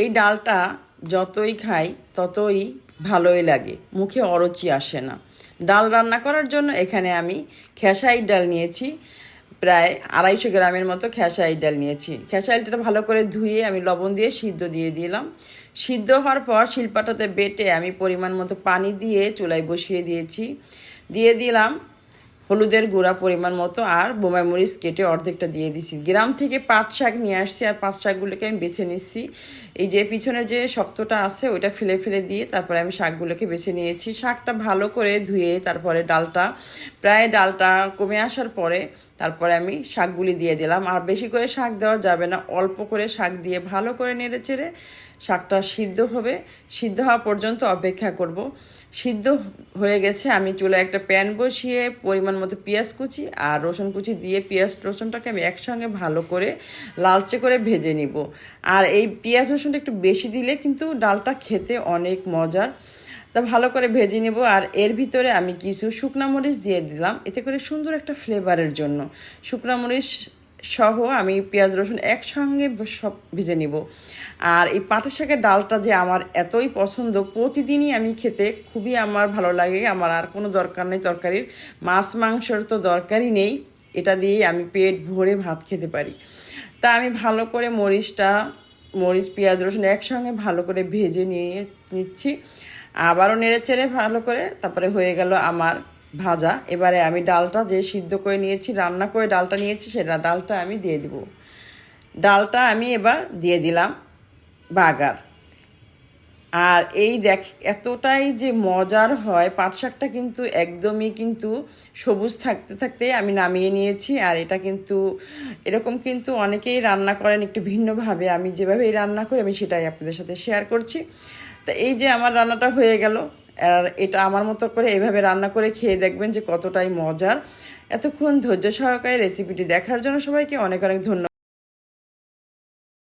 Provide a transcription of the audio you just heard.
এই ডালটা যতই খাই, ততই ভালোই লাগে। মুখে অরুচি আসে না। ডাল রান্না করার জন্য এখানে আমি খেসাইর ডাল নিয়েছি। প্রায় আড়াইশো গ্রামের মতো খেসাইর ডাল নিয়েছি। খেসাইলটা ভালো করে ধুয়ে আমি লবণ দিয়ে সিদ্ধ দিয়ে দিলাম। সিদ্ধ হওয়ার পর শিল্পাটাতে বেটে আমি পরিমাণ মতো পানি দিয়ে চুলায় বসিয়ে দিয়েছি। দিয়ে দিলাম হলুদের গুঁড়া পরিমাণ মতো আর বোমাই মরিচ কেটে অর্ধেকটা দিয়ে দিছি। গ্রাম থেকে পাট শাক নিয়ে আসছি আর পাট শাকগুলোকে আমি বেছে নিচ্ছি। এই যে পিছনের যে শক্তটা আছে, ওইটা ফেলে ফেলে দিয়ে তারপরে আমি শাকগুলোকে বেছে নিয়েছি। শাকটা ভালো করে ধুয়ে তারপরে ডালটা, প্রায় ডালটা কমে আসার পরে তারপরে আমি শাকগুলি দিয়ে দিলাম। আর বেশি করে শাক দেওয়া যাবে না, অল্প করে শাক দিয়ে ভালো করে নেড়ে চেড়ে শাকটা সিদ্ধ হবে। সিদ্ধ হওয়া পর্যন্ত অপেক্ষা করব। সিদ্ধ হয়ে গেছে, আমি চুলে একটা প্যান বসিয়ে পরিমাণ মতো পেঁয়াজ কুচি আর রসুন কুচি দিয়ে পেঁয়াজ রসুনটাকে আমি একসঙ্গে ভালো করে লালচে করে ভেজে নিব। আর এই পেঁয়াজ রসুনটা একটু বেশি দিলে কিন্তু ডালটা খেতে অনেক মজার। তা ভালো করে ভেজে নেব আর এর ভিতরে আমি কিছু শুকনা মরিচ দিয়ে দিলাম। এতে করে সুন্দর একটা ফ্লেভারের জন্য। শুকনা মরিচ সহ আমি পেঁয়াজ, রসুন একসঙ্গে সব ভেজে নিব। আর এই পাটের শাকের ডালটা যে আমার এতই পছন্দ, প্রতিদিনই আমি খেতে খুবই আমার ভালো লাগে। আমার আর কোনো দরকার নেই তরকারির। মাছ, মাংসর তো দরকারই নেই। এটা দিয়েই আমি পেট ভরে ভাত খেতে পারি। তা আমি ভালো করে মরিচটা, মরিচ, পেঁয়াজ, রসুন একসঙ্গে ভালো করে ভেজে নিয়ে নিচ্ছি। আবারও নেড়ে চেড়ে ভালো করে, তারপরে হয়ে গেল আমার ভাজা। এবারে আমি ডালটা যে সিদ্ধ করে নিয়েছি, রান্না করে ডালটা নিয়েছি, সেটা ডালটা আমি দিয়ে দিব। ডালটা আমি এবার দিয়ে দিলাম বাগার। আর এই দেখ, এতটাই যে মজার হয়, পাট শাকটা কিন্তু একদমই কিন্তু সবুজ থাকতে থাকতে আমি নামিয়ে নিয়েছি। আর এটা কিন্তু, এরকম কিন্তু অনেকেই রান্না করেন একটু ভিন্নভাবে। আমি যেভাবে রান্না করি, আমি সেটাই আপনাদের সাথে শেয়ার করছি। তো এই যে আমার রান্নাটা হয়ে গেল। আর এটা আমার মতো করে এভাবে রান্না করে খেয়ে দেখবেন যে কতটাই মজার। এতক্ষণ ধৈর্য সহকারে রেসিপিটি দেখার জন্য সবাইকে অনেক অনেক ধন্যবাদ।